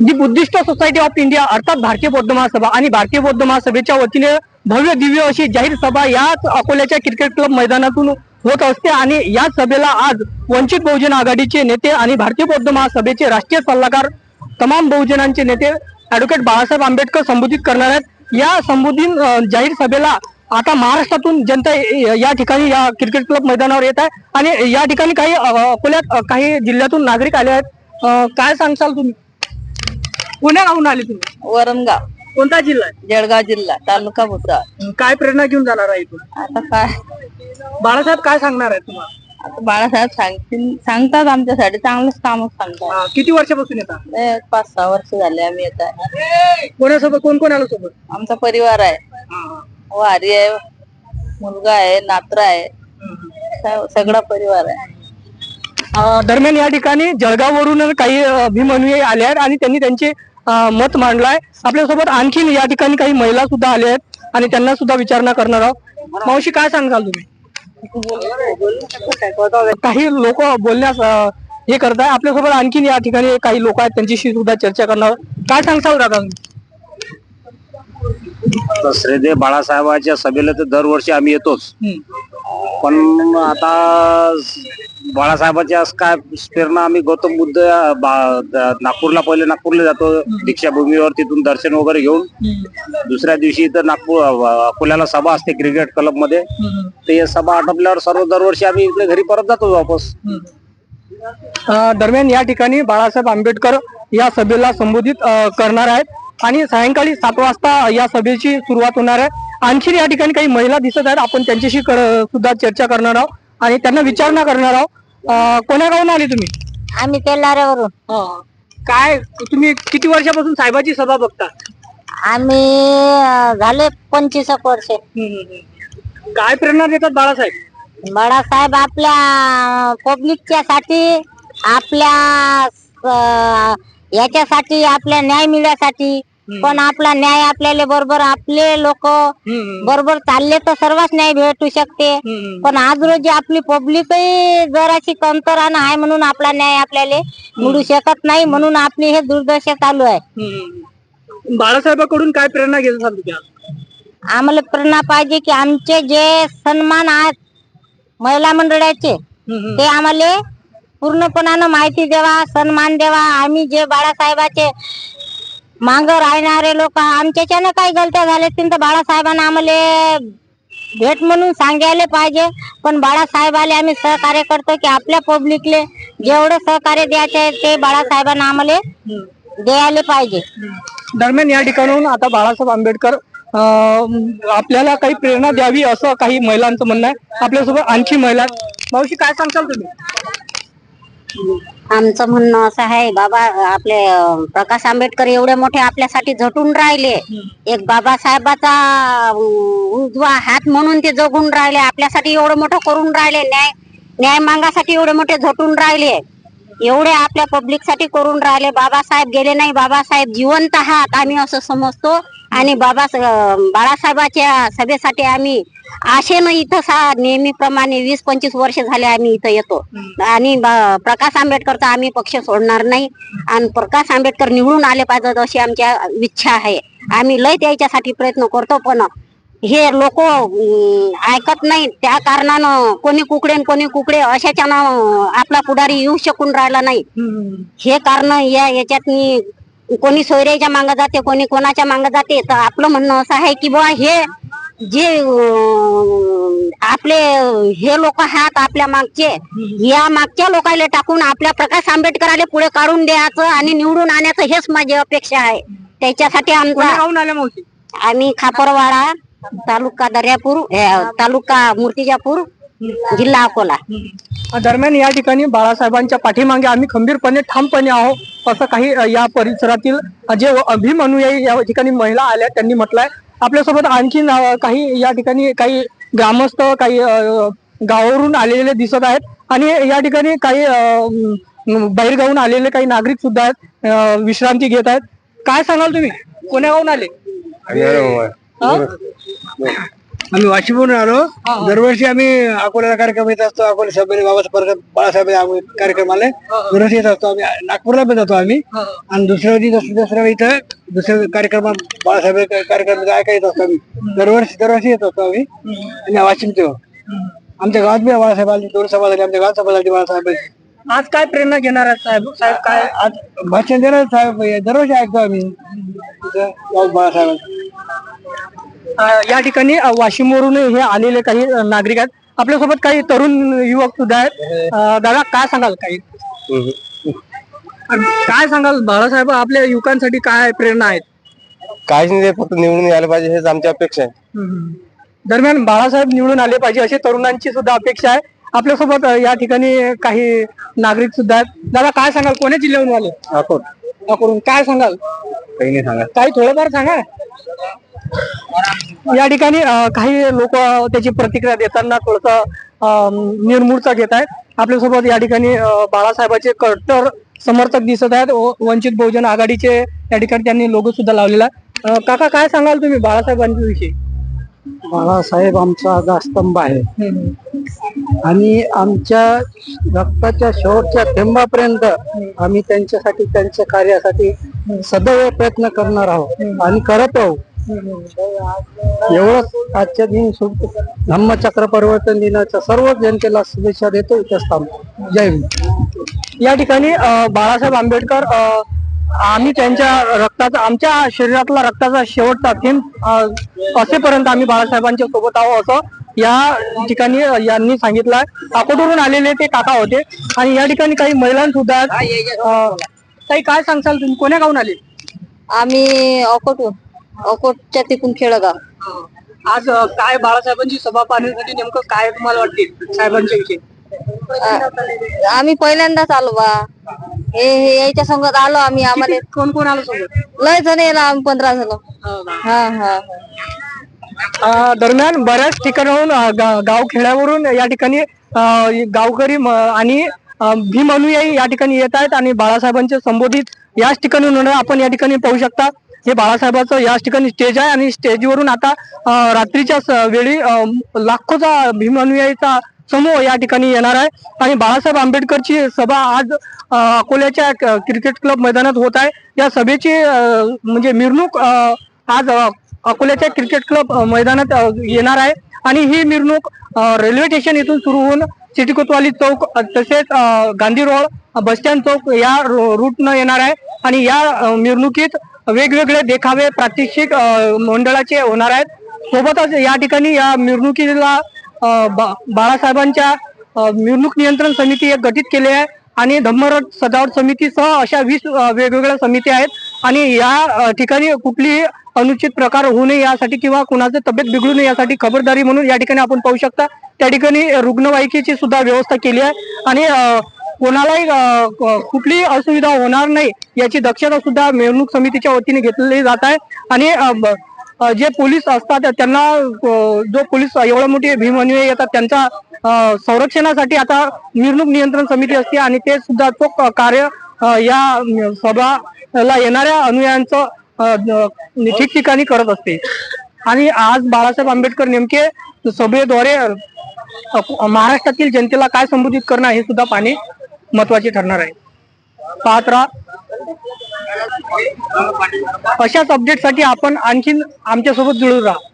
G Buddhist society of India अर्थात भारतीय बौद्ध महासभा आणि भारतीय बौद्ध महासभेच्या वतीने भव्य दिव्य अशी जाहीर सभा याच अकोल्याच्या क्रिकेट क्लब मैदानातून होत असते आणि या सभेला आज वंचित बहुजन आघाडीचे नेते आणि भारतीय बौद्ध महासभेचे राष्ट्रीय सल्लागार तमाम बहुजनांचे नेते ऍडव्होकेट बाळासाहेब आंबेडकर संबोधित करणार आहेत. या संबोधित जाहीर सभेला आता महाराष्ट्रातून जनता या ठिकाणी या क्रिकेट क्लब मैदानावर येत आहे. आणि या ठिकाणी काही अकोल्यात काही जिल्ह्यातून नागरिक आले आहेत. काय सांगशाल तुम्ही? पुण्या राहून आले तुम्ही? वरणगाव कोणता जिल्हा आहे? जळगाव जिल्हा तालुका भुसावळ. काय प्रेरणा घेऊन जाणार आहे इथून? आता काय? बाळासाहेब काय सांगणार आहे तुम्हाला? आता बाळासाहेब सांगतील सांगतात आमच्यासाठी चांगलंच काम सांगतात. किती वर्षापासून येतात लय पाच सहा वर्ष झाले आम्ही येत आहे. कोणासोबत कोण कोण आलं सोबत? आमचा परिवार आहे. वारी आहे मुलगा आहे नात्रा आहे. स- सगळा परिवार आहे. अं, दरम्यान या ठिकाणी जळगाववरून काही अं, अभिमन्यू आले आहेत आणि त्यांनी त्यांचे मत मांडलंय. आपल्यासोबत आणखीन या ठिकाणी काही महिला सुद्धा आल्या आहेत आणि त्यांना सुद्धा विचारणा करणार आहोत. मावशी काय सांगाल तुम्ही? काही लोक बोलण्यास हे करताय. आपल्यासोबत आणखीन या ठिकाणी काही लोक आहेत त्यांच्याशी सुद्धा चर्चा करणार. काय सांगसाल दादा श्रीदेव बाळासाहेबांच्या सभेला तर दरवर्षी आम्ही येतोच. पण आता बाळासाहेबांच्या काय प्रेरणा? आम्ही गौतम बुद्ध नागपूरला पहिले नागपूरला जातो. दीक्षाभूमीवर तिथून दर्शन वगैरे घेऊन. दुसऱ्या दिवशी तर नागपूर अकोल्याला सभा असते क्रिकेट क्लबमध्ये ते सभा आटोपल्यावर सर्व दरवर्षी आम्ही इकडे घरी परत जातो वापस. दरम्यान या ठिकाणी बाळासाहेब आंबेडकर या सभेला संबोधित करणार आहेत. आणि सायंकाळी सात वाजता या सभेची सुरुवात होणार आहे. आणखी या ठिकाणी काही महिला दिसत आहेत. आपण त्यांच्याशी सुद्धा चर्चा करणार आहोत. आणि त्यांना विचारणा करणार आहोत. गावून आले तुम्ही? आम्ही तेलाऱ्यावरून काय तुम्ही किती वर्षापासून साहेबाची सभा बघता? आम्ही झाले पंचवीस एक वर्ष काय प्रेरणा देतात बाळासाहेब? बाळासाहेब आपल्या पब्लिकच्या साठी आपल्या याच्यासाठी आपल्या न्याय मिळण्यासाठी पण आपला न्याय आपल्याला बरोबर आपले लोक बरोबर चालले तर सर्वच न्याय भेटू शकते. पण आज रोजी आपली पब्लिकही जराशी कमतरान आहे म्हणून आपला न्याय आपल्याला मिळू शकत नाही म्हणून आपली हे दुर्दशा चालू आहे. बाळासाहेबांकडून काय प्रेरणा घेत? आम्हाला प्रेरणा पाहिजे की आमचे जे सन्मान आहेत महिला मंडळाचे ते आम्हाला पूर्णपणानं माहिती द्यावा सन्मान द्यावा. आम्ही जे बाळासाहेबाचे मांग राहणारे लोक आमच्याच्यानं काही गलत्या झाल्या असतील तर बाळासाहेबांना आम्हाला भेट म्हणून सांगायला पाहिजे. पण बाळासाहेबाला आम्ही सहकार्य करतो की आपल्या पब्लिकले जेवढं सहकार्य द्यायचे आहे ते बाळासाहेबांना आम्हाला द्यायला पाहिजे. दरम्यान या ठिकाणून आता बाळासाहेब आंबेडकर आपल्याला काही प्रेरणा द्यावी असं काही महिलांचं म्हणणं आहे. आपल्यासोबत आणखी महिला आहेत. मावशी काय सांगताल तुम्ही? आमचं म्हणणं असं आहे बाबा आपले प्रकाश आंबेडकर एवढे मोठे आपल्यासाठी झटून राहिले. एक बाबासाहेबाचा उजवा हात म्हणून ते जगून राहिले आपल्यासाठी एवढं मोठं करून राहिले न्याय न्याय मागासाठी एवढे मोठे झटून राहिले. एवढे आपल्या पब्लिकसाठी करून राहिले. बाबासाहेब गेले नाही. बाबासाहेब जिवंत आहात आम्ही असं समजतो. आणि बाबा बाळासाहेबाच्या सभेसाठी आम्ही आशेनं इथं सा नेहमीप्रमाणे वीस पंचवीस वर्ष झाले आम्ही इथं येतो. आणि प्रकाश आंबेडकरचा आम्ही पक्ष सोडणार नाही. आणि प्रकाश आंबेडकर निवडून आले पाहिजेत अशी आमच्या इच्छा आहे. आम्ही लय त्याच्यासाठी प्रयत्न करतो पण हे लोक ऐकत नाही. त्या कारणानं कोणी कुकडे न कोणी कुकडे अशाच्यानं आपला पुढारी येऊ शकून राहिला नाही. हे कारण या याच्यात कोणी सोयऱ्याच्या मागे जाते कोणी कोणाच्या मागे जाते तर आपलं म्हणणं असं आहे की बुवा हे जे आपले हे लोक आहेत आपल्या मागचे या मागच्या लोकांना टाकून आपल्या प्रकाश आंबेडकराला पुढे काढून द्यायचं आणि निवडून आणायचं हेच माझी अपेक्षा आहे. त्याच्यासाठी आमचा आम्ही खापरवाडा तालुका दर्यापूर तालुका मूर्तिजापूर जिल्हा अकोला. दरम्यान या ठिकाणी बाळासाहेबांच्या पाठीमागे आम्ही खंबीरपणे ठामपणे आहोत. असं काही या परिसरातील जे अभिमनुयायी या ठिकाणी महिला आल्या. त्यांनी म्हटलंय आपल्यासोबत आणखीन अ, काही या ठिकाणी काही ग्रामस्थ काही गावावरून आलेले दिसत आहेत. आणि या ठिकाणी काही बाहेरगावून आलेले काही नागरिक सुद्धा आहेत. विश्रांती घेत आहेत. काय सांगाल तुम्ही? कोण्या गावून आले? आम्ही वाशिमहून आलो. दरवर्षी आम्ही अकोल्याला कार्यक्रम येत असतो. अकोला सभेने बाबासाहेब बाळासाहेब आम्ही कार्यक्रम आले दरवर्षी येत असतो. आम्ही नागपूरला पण जातो आम्ही. आणि दुसऱ्या दिवशी दुसऱ्या इथं दुसऱ्या कार्यक्रम बाळासाहेब कार्यक्रम ऐका येत असतो आम्ही. दरवर्षी दरवर्षी येत असतो आम्ही. आणि वाशिमचे. आमच्या गावात बी बाळासाहेब आले दोन सभा झाली आमच्या गावात सभा झाली बाळासाहेब आज काय प्रेरणा घेणार आहेत साहेब? साहेब काय? आज भाषण देणार साहेब. दरवर्षी ऐकतो आम्ही. बाळासाहेब या ठिकाणी वाशिमवरून हे आलेले काही नागरिक आहेत. आपल्यासोबत काही तरुण युवक सुद्धा आहेत. दादा काय सांगाल काही? काय सांगाल? बाळासाहेब आपल्या युवकांसाठी काय प्रेरणा आहेत? काहीच नाही ते फक्त निवडून यायला पाहिजे हेच आमची अपेक्षा आहे. दरम्यान बाळासाहेब निवडून आले पाहिजे अशी तरुणांची सुद्धा अपेक्षा आहे. आपल्यासोबत या ठिकाणी काही नागरिक सुद्धा आहेत. दादा काय सांगाल? कोण्या जिल्ह्याहून आले अकोट अकोटहून. काय सांगाल? काही नाही सांगा काही थोडंफार सांगा. या ठिकाणी अं, काही लोक त्याची प्रतिक्रिया देताना थोडस निर्मूळचा घेत आहेत. आपल्यासोबत या ठिकाणी अं, बाळासाहेबाचे कट्टर समर्थक दिसत आहेत. व वंचित बहुजन आघाडीचे या ठिकाणी त्यांनी लोगो सुद्धा लावलेला आहे अं, काका काय सांगाल तुम्ही बाळासाहेबांच्या विषयी बाळासाहेब आमचा आधारस्तंभ आहे. आणि आमच्या रक्ताच्या शेवटच्या थेंबापर्यंत आम्ही त्यांच्यासाठी त्यांच्या कार्यासाठी सदैव प्रयत्न करणार आहोत आणि करत आहोत. एवढंच आजच्या दिन धम्मचक्र परिवर्तन दिनाच्या सर्व जनतेला शुभेच्छा देतो. इथंच थांबतो. जय हिंद. या ठिकाणी बाळासाहेब आंबेडकर आम्ही त्यांच्या रक्ताचा आमच्या शरीरातला रक्ताचा शेवटचा थेंब असेपर्यंत आम्ही बाळासाहेबांच्या सोबत आहोत असं या ठिकाणी यांनी सांगितलं अकोटवरून आलेले ते काका होते. आणि या ठिकाणी काही महिला सुद्धा आहेत अं, ताई काय सांगसाल तुम्ही? कोण्या गावून आले? आम्ही अकोटून अकोटच्या तिकून खेळगाव आज काय बाळासाहेबांची सभा पाहण्यासाठी नेमकं काय तुम्हाला वाटते साहेबांच्या विषयी? आम्ही पहिल्यांदाच आलो बा. हे हे याच्या संगत आलो आम्ही आम्हाला कोण कोण आलं सोबत लय जण येला आम्ही पंधरा जण. हा हा अ, दरम्यान बऱ्याच ठिकाणाहून अ, गा- गावखेड्यावरून या ठिकाणी अ, गावकरी म- आणि अ, भीम अनुयायी या ठिकाणी येत आहेत आणि बाळासाहेबांचे संबोधित याच ठिकाणी होणं आपण या ठिकाणी पाहू शकता. हे बाळासाहेबांचं याच ठिकाणी स्टेज आहे आणि स्टेजवरून आता अ, रात्रीच्या स- वेळी अ, लाखोचा भीम अनुयायीचा समूह या ठिकाणी येणार आहे. आणि बाळासाहेब आंबेडकरची सभा आज अकोल्याच्या क्रिकेट क्लब मैदानात होत आहे. या सभेची म्हणजे मिरवणूक आज अकोल्याच्या क्रिकेट क्लब मैदानात येणार आहे. आणि ही मिरवणूक रेल्वे स्टेशन इथून सुरू होऊन सिटी कोतवाली चौक तसेच गांधी रोड बसस्टँड चौक या रूटनं येणार आहे. आणि या मिरणुकीत मिरवणुकीत वेगवेगळे देखावे प्रात्यक्षिक मंडळाचे होणार आहेत. सोबतच या ठिकाणी या मिरवणुकीला बाळासाहेबांच्या मिरणूक नियंत्रण समिती एक गठीत केली आहे आणि धम्मरट सजावट समितीसह अशा वीस वेगवेगळ्या समिती आहेत. आणि या ठिकाणी कुठलीही अनुचित प्रकार होऊ नये यासाठी किंवा कुणाचं तब्येत बिघडू नये यासाठी खबरदारी म्हणून या ठिकाणी आपण पाहू शकता. त्या ठिकाणी रुग्णवाहिकेची सुद्धा व्यवस्था केली आहे. आणि कोणालाही कुठलीही असुविधा होणार नाही याची दक्षता सुद्धा मिरणूक समितीच्या वतीने घेतलेली जात आहे. आणि जे पोलीस असतात त्यांना जो पोलीस एवढ्या मोठी भीमन्वय येतात त्यांच्या संरक्षणासाठी आता निवडणूक नियंत्रण समिती असते आणि ते सुद्धा तो कार्य या सभाला येणाऱ्या अनुयायांचं ठिकठिकाणी करत असते. आणि आज बाळासाहेब आंबेडकर नेमके सभेद्वारे महाराष्ट्रातील जनतेला काय संबोधित करणं हे सुद्धा पाहणे महत्त्वाचे ठरणार आहे. पाहत राहा. अशाच अपडेटसाठी आपण आणखीन आमच्यासोबत जुळून राहा.